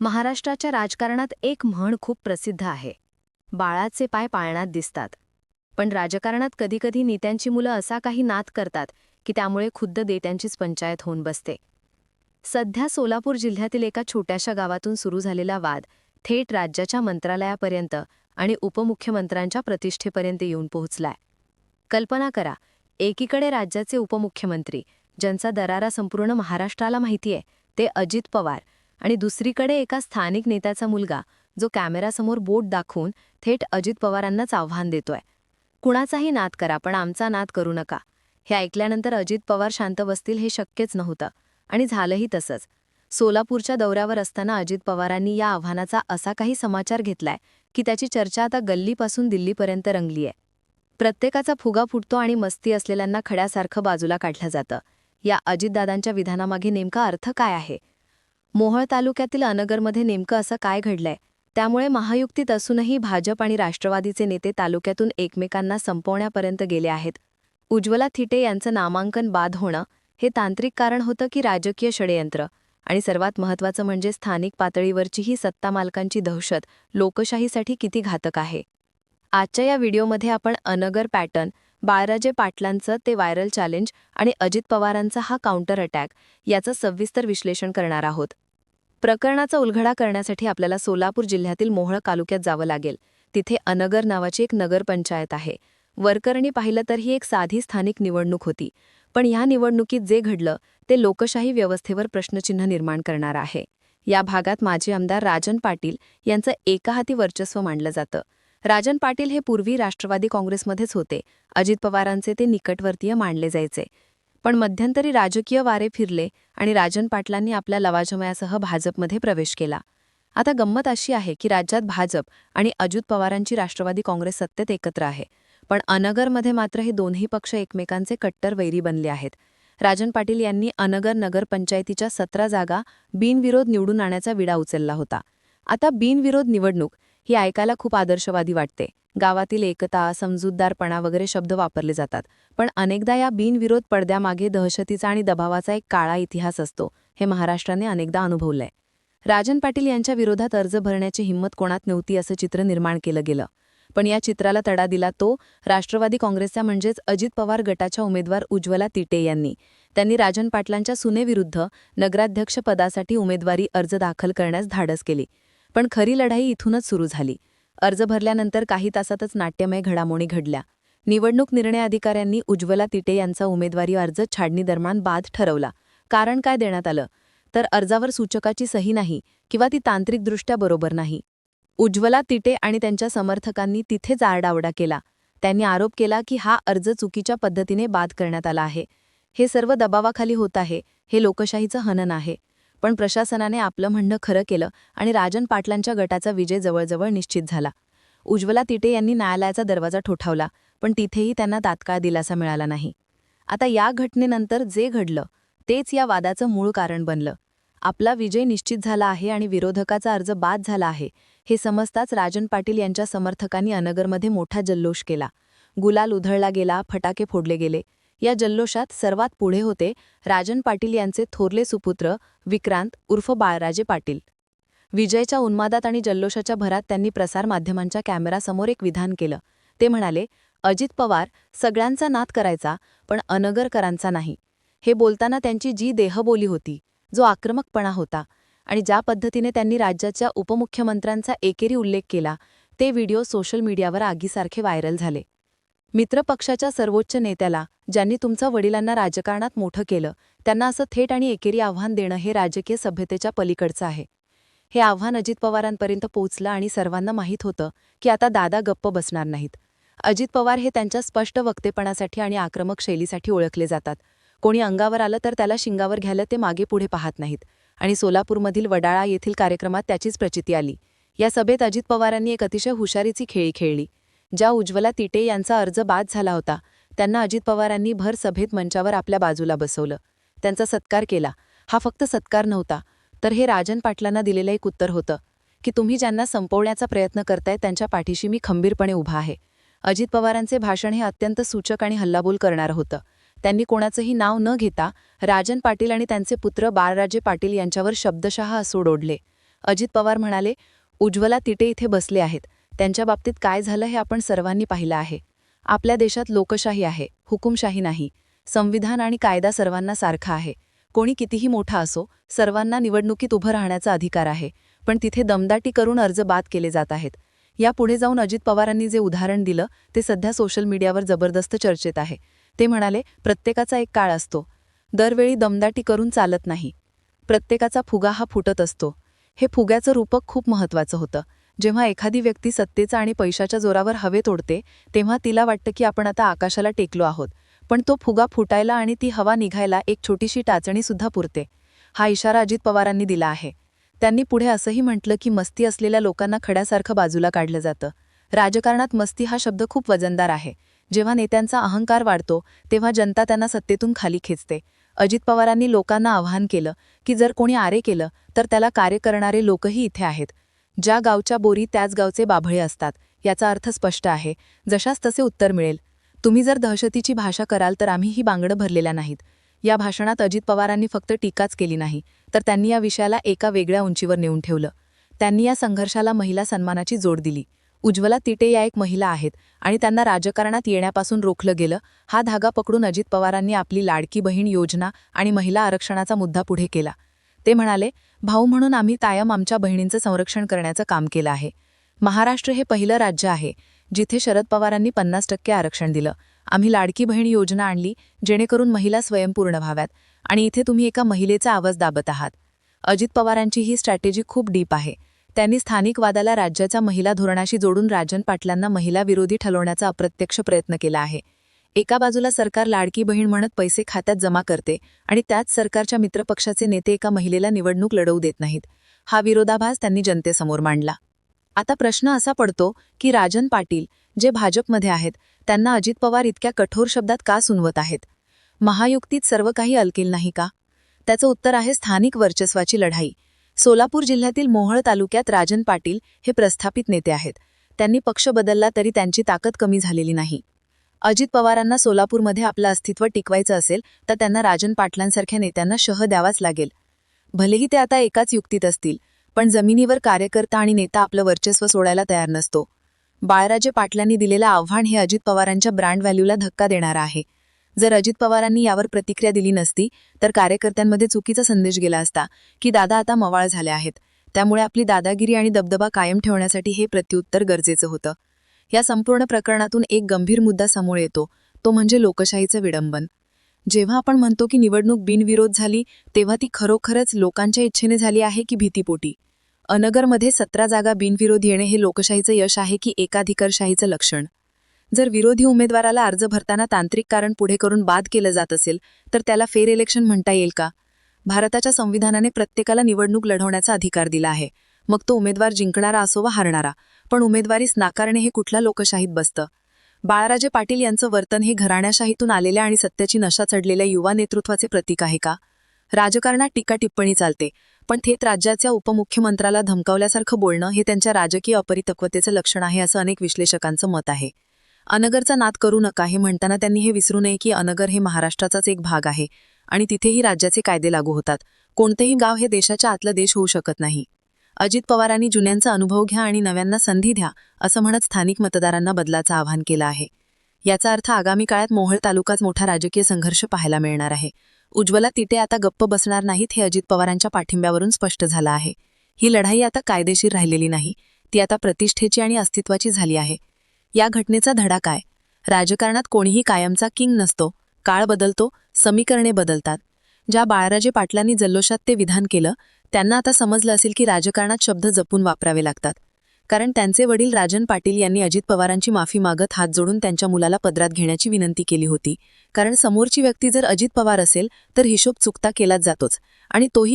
महाराष्ट्राच्या राजकारणात एक म्हण खूप प्रसिद्ध आहे. बाळाचे पाय पाळण्यात दिसतात. पण राजकारणात कधीकधी नेत्यांची मुलं असा काही नात करतात की त्यामुळे खुद्द देत्यांचीच पंचायत होऊन बसते. सध्या सोलापूर जिल्ह्यातील एका छोट्याशा गावातून सुरू झालेला वाद थेट राज्याच्या मंत्रालयापर्यंत आणि उपमुख्यमंत्र्यांच्या प्रतिष्ठेपर्यंत येऊन पोहोचलाय. कल्पना करा एकीकडे राज्याचे उपमुख्यमंत्री ज्यांचा दरारा संपूर्ण महाराष्ट्राला माहितीये ते अजित पवार आणि दुसरीकडे एका स्थानिक नेत्याचा मुलगा जो कॅमेरासमोर बोट दाखवून थेट अजित पवारांनाच आव्हान देतोय. कुणाचाही नाद करा पण आमचा नाद करू नका. हे ऐकल्यानंतर अजित पवार शांत बसतील हे शक्यच नव्हतं. आणि झालंही तसंच. सोलापूरच्या दौऱ्यावर असताना अजित पवारांनी या आव्हानाचा असा काही समाचार घेतलाय की त्याची चर्चा आता गल्लीपासून दिल्लीपर्यंत रंगलीय. प्रत्येकाचा फुगा फुटतो आणि मस्ती असलेल्यांना खड्यासारखं बाजूला काढलं जातं. या अजितदादांच्या विधानामागे नेमका अर्थ काय आहे? मोहोळ तालुक्यातील अनगरमध्ये नेमकं असं काय घडलंय? त्यामुळे महायुक्तीत असूनही भाजप आणि राष्ट्रवादीचे नेते तालुक्यातून एकमेकांना संपवण्यापर्यंत गेले आहेत. उज्ज्वला थिटे यांचं नामांकन बाद होणं हे तांत्रिक कारण होतं की राजकीय षडयंत्र. आणि सर्वात महत्त्वाचं म्हणजे स्थानिक पातळीवरची ही सत्ता मालकांची दहशत लोकशाहीसाठी किती घातक आहे? आजच्या या व्हिडिओमध्ये आपण अनगर पॅटर्न बाळराजे पाटलांचं ते व्हायरल चॅलेंज आणि अजित पवारांचा हा काउंटर अटॅक याचं सविस्तर विश्लेषण करणार आहोत. प्रकरणाचा उलगडा करण्यासाठी आपल्याला सोलापूर जिल्ह्यातील मोहळ तालुक्यात जावं लागेल. तिथे अनगर नावाची एक नगरपंचायत आहे. वरकरणी पाहिलं तर ही एक साधी स्थानिक निवडणूक होती. पण ह्या निवडणुकीत जे घडलं ते लोकशाही व्यवस्थेवर प्रश्नचिन्ह निर्माण करणार आहे. या भागात माजी आमदार राजन पाटील यांचं एका हाती वर्चस्व मानलं जातं. राजन पाटील हे पूर्वी राष्ट्रवादी काँग्रेसमध्येच होते. अजित पवारांचे ते निकटवर्तीय मानले जायचे. पण मध्यंतरी राजकीय वारे फिरले आणि राजन पाटलांनी आपल्या लवाजमयासह भाजपमध्ये प्रवेश केला. आता गंमत अशी आहे की राज्यात भाजप आणि अजित पवारांची राष्ट्रवादी काँग्रेस सत्तेत एकत्र आहे. पण अनगरमध्ये मात्र हे दोन्ही पक्ष एकमेकांचे कट्टर वैरी बनले आहेत. राजन पाटील यांनी अनगर नगरपंचायतीच्या सतरा जागा बिनविरोध निवडून आणण्याचा विडा उचलला होता. आता बिनविरोध निवडणूक ही ऐकायला खूप आदर्शवादी वाटते. गावातील एकता समजूतदारपणा वगैरे शब्द वापरले जातात. पण अनेकदा या बिनविरोध पडद्यामागे दहशतीचा आणि दबावाचा एक काळा इतिहास असतो हे महाराष्ट्राने अनेकदा अनुभवलंय. राजन पाटील यांच्या विरोधात अर्ज भरण्याची हिंमत कोणात नव्हती असं चित्र निर्माण केलं गेलं. पण या चित्राला तडा दिला तो राष्ट्रवादी काँग्रेसच्या म्हणजेच अजित पवार गटाच्या उमेदवार उज्ज्वला तिटे यांनी. त्यांनी राजन पाटलांच्या सुनेविरुद्ध नगराध्यक्षपदासाठी उमेदवारी अर्ज दाखल करण्यास धाडस केली. पण खरी लढाई इथूनच सुरू झाली. अर्ज भरल्यानंतर काही तासातच नाट्यमय घडामोडी घडल्या. निवडणूक निर्णय अधिकाऱ्यांनी उज्ज्वला तिटे यांचा उमेदवारी अर्ज छाडणी दरम्यान बाद ठरवला. कारण काय देण्यात आलं? तर अर्जावर सूचकाची सही नाही किंवा ती तांत्रिकदृष्ट्या बरोबर नाही. उज्ज्वला तिटे आणि त्यांच्या समर्थकांनी तिथेच आरडाओरडा केला. त्यांनी आरोप केला की हा अर्ज चुकीच्या पद्धतीने बाद करण्यात आला आहे. हे सर्व दबावाखाली होत आहे. हे लोकशाहीचं हनन आहे. पण प्रशासनाने आपलं म्हणणं खरं केलं आणि राजन पाटलांच्या गटाचा विजय जवळजवळ निश्चित झाला. उज्ज्वला तिटे यांनी न्यायालयाचा दरवाजा ठोठावला पण तिथेही त्यांना तात्काळ दिलासा मिळाला नाही. आता या घटनेनंतर जे घडलं तेच या वादाचं मूळ कारण बनलं. आपला विजय निश्चित झाला आहे आणि विरोधकाचा अर्ज बाद झाला आहे हे समजताच राजन पाटील यांच्या समर्थकांनी अनगरमध्ये मोठा जल्लोष केला. गुलाल उधळला गेला फटाके फोडले गेले या जल्लोषात सर्वात पुढे होते राजन पाटील यांचे थोरले सुपुत्र विक्रांत उर्फ बाळराजे पाटील. विजयच्या उन्मादात आणि जल्लोषाच्या भरात त्यांनी प्रसारमाध्यमांच्या कॅमेरासमोर एक विधान केलं. ते म्हणाले अजित पवार सगळ्यांचा नाद करायचा पण अनगरकरांचा नाही. हे बोलताना त्यांची जी देहबोली होती जो आक्रमकपणा होता आणि ज्या पद्धतीने त्यांनी राज्याच्या उपमुख्यमंत्र्यांचा एकेरी उल्लेख केला ते व्हिडिओ सोशल मीडियावर आगीसारखे व्हायरल झाले. मित्रपक्षाच्या सर्वोच्च नेत्याला ज्यांनी तुमचं वडिलांना राजकारणात मोठं केलं त्यांना असं थेट आणि एकेरी आव्हान देणं हे राजकीय सभ्यतेच्या पलीकडचं आहे. हे आव्हान अजित पवारांपर्यंत पोहोचलं आणि सर्वांना माहीत होतं की आता दादा गप्प बसणार नाहीत. अजित पवार हे त्यांच्या स्पष्ट वक्तेपणासाठी आणि आक्रमक शैलीसाठी ओळखले जातात. कोणी अंगावर आलं तर त्याला शिंगावर घ्यायला ते मागे पुढे पाहत नाहीत. आणि सोलापूरमधील वडाळा येथील कार्यक्रमात त्याचीच प्रचिती आली. या सभेत अजित पवारांनी एक अतिशय हुशारीची खेळी खेळली. ज्या उज्ज्वला तिटे यांचा अर्ज बाद झाला होता त्यांना अजित पवारांनी भर सभेत मंचावर आपल्या बाजूला बसवलं. त्यांचा सत्कार केला. हा फक्त सत्कार नव्हता तर हे राजन पाटलांना दिलेलं एक उत्तर होतं की तुम्ही ज्यांना संपवण्याचा प्रयत्न करताय त्यांच्या पाठीशी मी खंबीरपणे उभा आहे. अजित पवारांचे भाषण हे अत्यंत सूचक आणि हल्लाबोल करणारं होतं. त्यांनी कोणाचंही नाव न घेता राजन पाटील आणि त्यांचे पुत्र बाळराजे पाटील यांच्यावर शब्दशः असूड ओढले अजित पवार म्हणाले उज्ज्वला तिटे इथे बसले आहेत. त्यांच्या बाबतीत काय झालं हे आपण सर्वांनी पाहिलं आहे. आपल्या देशात लोकशाही आहे हुकुमशाही नाही. संविधान आणि कायदा सर्वांना सारखा आहे. कोणी कितीही मोठा असो सर्वांना निवडणुकीत उभं राहण्याचा अधिकार आहे पण तिथे दमदाटी करून अर्ज बाद केले जात आहेत. यापुढे जाऊन अजित पवारांनी जे उदाहरण दिलं ते सध्या सोशल मीडियावर जबरदस्त चर्चेत आहे. ते म्हणाले प्रत्येकाचा एक काळ असतो. दरवेळी दमदाटी करून चालत नाही. प्रत्येकाचा फुगा हा फुटत असतो. हे फुग्याचं रूपक खूप महत्वाचं होतं. जेव्हा एखादी व्यक्ती सत्तेचा आणि पैशाच्या जोरावर हवे तोडते तेव्हा तिला वाटतं की आपण आता आकाशाला टेकलो आहोत. पण तो फुगा फुटायला आणि ती हवा निघायला एक छोटीशी टाचणी सुद्धा पुरते. हा इशारा अजित पवारांनी दिला आहे. त्यांनी पुढे असंही म्हटलं की मस्ती असलेल्या लोकांना खड्यासारखं बाजूला काढलं जातं. राजकारणात मस्ती हा शब्द खूप वजनदार आहे. जेव्हा नेत्यांचा अहंकार वाढतो तेव्हा जनता त्यांना सत्तेतून खाली खेचते. अजित पवारांनी लोकांना आवाहन केलं की जर कोणी आरे केलं तर त्याला कार्य करणारे लोकही इथे आहेत. ज्या गावच्या बोरी त्याच गावचे बाभळे असतात याचा अर्थ स्पष्ट आहे. जशास तसे उत्तर मिळेल. तुम्ही जर दहशतीची भाषा कराल तर आम्ही ही बांगडं भरलेल्या नाहीत. या भाषणात अजित पवारांनी फक्त टीकाच केली नाही तर त्यांनी या विषयाला एका वेगळ्या उंचीवर नेऊन ठेवलं. त्यांनी या संघर्षाला महिला सन्मानाची जोड दिली. उज्ज्वला तिटे या एक महिला आहेत आणि त्यांना राजकारणात येण्यापासून रोखलं गेलं. हा धागा पकडून अजित पवारांनी आपली लाडकी बहीण योजना आणि महिला आरक्षणाचा मुद्दा पुढे केला. ते म्हणाले भाऊ म्हणून आम्ही कायम आमच्या बहिणींचं संरक्षण करण्याचं काम केलं आहे. महाराष्ट्र हे पहिलं राज्य आहे जिथे शरद पवारांनी पन्नास टक्के आरक्षण दिलं. आम्ही लाडकी बहीण योजना आणली जेणेकरून महिला स्वयंपूर्ण व्हाव्यात आणि इथे तुम्ही एका महिलेचा आवाज दाबत आहात. अजित पवारांची ही स्ट्रॅटेजी खूप डीप आहे. त्यांनी स्थानिक वादाला राज्याच्या महिला धोरणाशी जोडून राजन पाटलांना महिला विरोधी ठलवण्याचा अप्रत्यक्ष प्रयत्न केला आहे. एका बाजूला सरकार लाडकी बहीण म्हणत पैसे खात्यात जमा करते आणि त्याच सरकारच्या मित्रपक्षाचे नेते एका महिलेला निवडणूक लढवू देत नाहीत. हा विरोधाभास त्यांनी जनतेसमोर मांडला. आता प्रश्न असा पडतो की राजन पाटील जे भाजपमध्ये आहेत त्यांना अजित पवार इतक्या कठोर शब्दात का सुनवत आहेत? महायुक्तीत सर्व काही अलकेल नाही का? त्याचं उत्तर आहे स्थानिक वर्चस्वाची लढाई. सोलापूर जिल्ह्यातील मोहळ तालुक्यात राजन पाटील हे प्रस्थापित नेते आहेत. त्यांनी पक्ष बदलला तरी त्यांची ताकद कमी झालेली नाही. अजित पवारांना सोलापूरमध्ये आपलं अस्तित्व टिकवायचं असेल तर त्यांना राजन पाटलांसारख्या नेत्यांना शह द्यावाच लागेल. भलेही ते आता एकाच युक्तीत असतील पण जमिनीवर कार्यकर्ता आणि नेता आपलं वर्चस्व सोडायला तयार नसतो. बाळराजे पाटलांनी दिलेलं आव्हान हे अजित पवारांच्या ब्रँड व्हॅल्यूला धक्का देणारं आहे. जर अजित पवारांनी यावर प्रतिक्रिया दिली नसती तर कार्यकर्त्यांमध्ये चुकीचा संदेश गेला असता की दादा आता मवाळ झाले आहेत. त्यामुळे आपली दादागिरी आणि दबदबा कायम ठेवण्यासाठी हे प्रत्युत्तर गरजेचं होतं. या संपूर्ण प्रकरणातून एक गंभीर मुद्दा समोर येतो. तो म्हणजे लोकशाहीचं विडंबन. जेव्हा आपण म्हणतो की निवडणूक बिनविरोध झाली तेव्हा ती खरोखरच लोकांच्या इच्छेने झाली आहे की भीतीपोटी? अनगरमध्ये सतरा जागा बिनविरोध येणे हे लोकशाहीचं यश आहे की एकाधिकारशाहीचं लक्षण? जर विरोधी उमेदवाराला अर्ज भरताना तांत्रिक कारण पुढे करून बाद केलं जात असेल तर त्याला फेर इलेक्शन म्हणता येईल का? भारताच्या संविधानाने प्रत्येकाला निवडणूक लढवण्याचा अधिकार दिला आहे. मग तो उमेदवार जिंकणारा असो वा हारणारा. पण उमेदवारीस नाकारणे हे कुठल्या लोकशाहीत बसतं? बाळराजे पाटील यांचं वर्तन हे घराण्याशाहीतून आलेल्या आणि सत्याची नशा चढलेल्या युवा नेतृत्वाचे प्रतीक आहे का? राजकारणात टीका टिप्पणी चालते पण थेट राज्याच्या उपमुख्यमंत्र्याला धमकावल्यासारखं बोलणं हे त्यांच्या राजकीय अपरितत्वतेचं लक्षण आहे असं अनेक विश्लेषकांचं मत आहे. अनगरचा नाद करू नका हे म्हणताना त्यांनी हे विसरू नये की अनगर हे महाराष्ट्राचाच एक भाग आहे आणि तिथेही राज्याचे कायदे लागू होतात. कोणतेही गाव हे देशाच्या आतलं देश होऊ शकत नाही. अजित पवारांनी जुन्यांचा अनुभव घ्या आणि नव्यांना संधी द्या असं म्हणत स्थानिक मतदारांना बदलाचं आवाहन केलं आहे. याचा अर्थ आगामी काळात मोहोळ तालुकाच मोठा राजकीय संघर्ष पाहायला मिळणार आहे. उज्ज्वला तिटे आता गप्प बसणार नाहीत हे अजित पवारांच्या पाठिंब्यावरून स्पष्ट झालं आहे. ही लढाई आता कायदेशीर राहिलेली नाही ती आता प्रतिष्ठेची आणि अस्तित्वाची झाली आहे. या घटनेचा धडा काय? राजकारणात कोणीही कायमचा किंग नसतो काळ बदलतो समीकरणे बदलतात. ज्या बाळराजे पाटलांनी जल्लोषात ते विधान केलं त्यांना आता समजलं असेल की राजकारणात शब्द जपून वापरावे लागतात. कारण त्यांचे वडील राजन पाटील यांनी अजित पवारांची माफी मागत हात जोडून त्यांच्या मुलाला पदरात घेण्याची विनंती केली होती. कारण समोरची व्यक्ती जर अजित पवार असेल तर हिशोब चुकता केलाच जातोच. आणि तोही